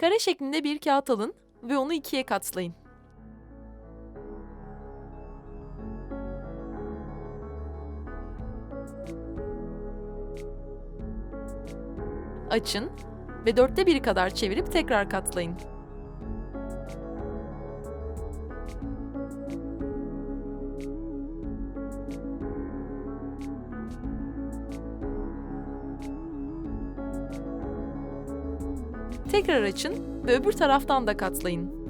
Kare şeklinde bir kağıt alın ve onu ikiye katlayın. Açın ve dörtte biri kadar çevirip tekrar katlayın. Tekrar açın ve öbür taraftan da katlayın.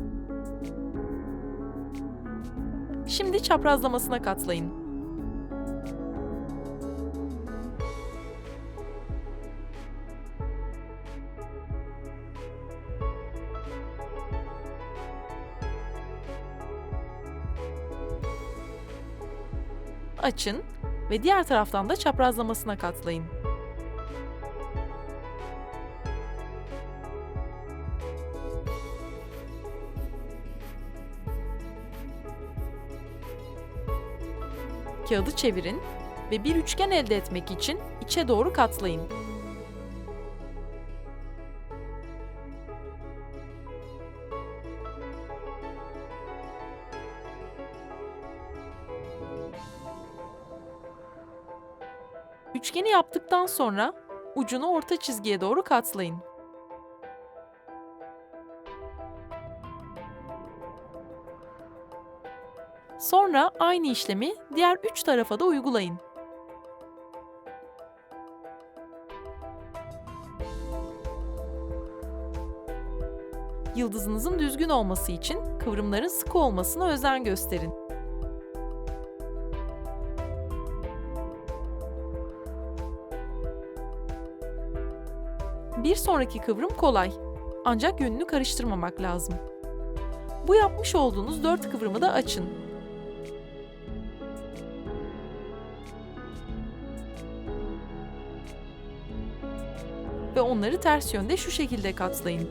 Şimdi çaprazlamasına katlayın. Açın ve diğer taraftan da çaprazlamasına katlayın. Kağıdı çevirin ve bir üçgen elde etmek için içe doğru katlayın. Üçgeni yaptıktan sonra ucunu orta çizgiye doğru katlayın. Sonra aynı işlemi diğer üç tarafa da uygulayın. Yıldızınızın düzgün olması için kıvrımların sıkı olmasına özen gösterin. Bir sonraki kıvrım kolay. Ancak yönünü karıştırmamak lazım. Bu yapmış olduğunuz dört kıvrımı da açın. Ve onları ters yönde şu şekilde katlayın.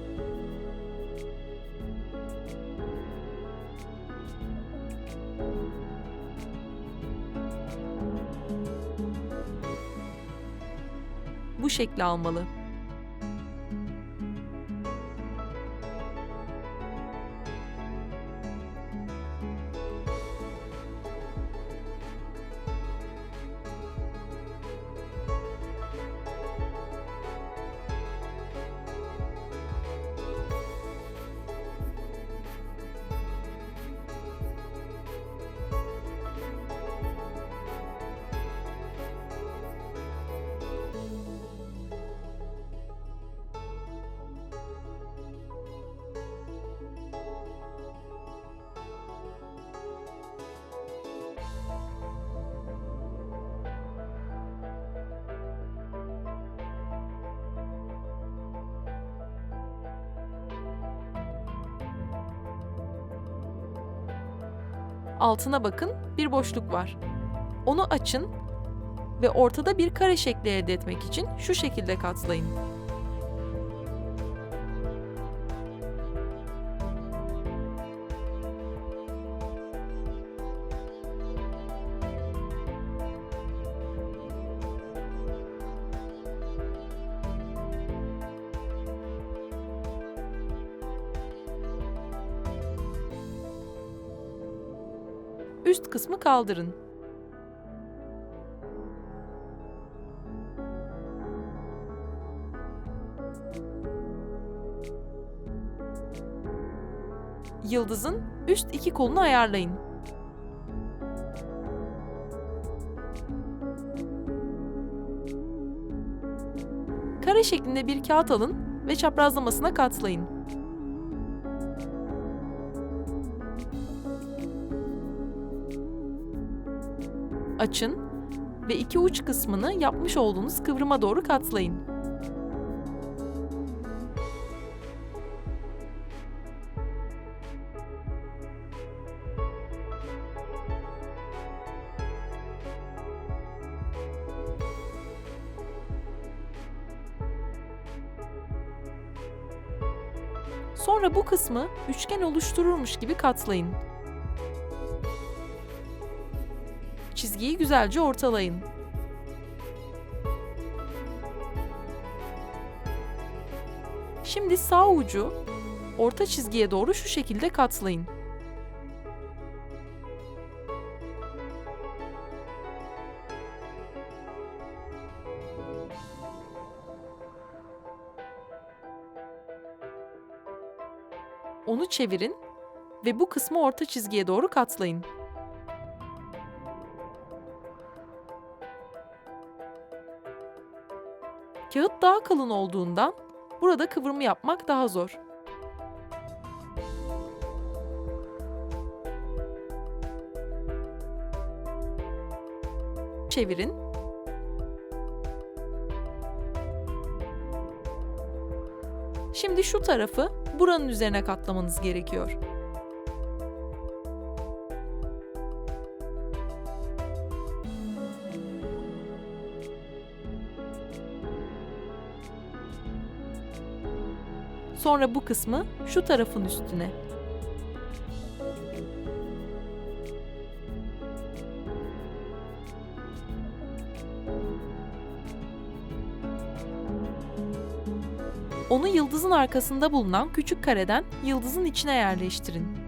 Bu şekli almalı. Altına bakın, bir boşluk var. Onu açın ve ortada bir kare şekli elde etmek için şu şekilde katlayın. Üst kısmı kaldırın. Yıldızın üst iki kolunu ayarlayın. Kare şeklinde bir kağıt alın ve çaprazlamasına katlayın. Açın ve iki uç kısmını yapmış olduğunuz kıvrıma doğru katlayın. Sonra bu kısmı üçgen oluştururmuş gibi katlayın. Çizgiyi güzelce ortalayın. Şimdi sağ ucu orta çizgiye doğru şu şekilde katlayın. Onu çevirin ve bu kısmı orta çizgiye doğru katlayın. Kağıt daha kalın olduğundan burada kıvrımı yapmak daha zor. Çevirin. Şimdi şu tarafı buranın üzerine katlamanız gerekiyor. Sonra bu kısmı şu tarafın üstüne. Onu yıldızın arkasında bulunan küçük kareden yıldızın içine yerleştirin.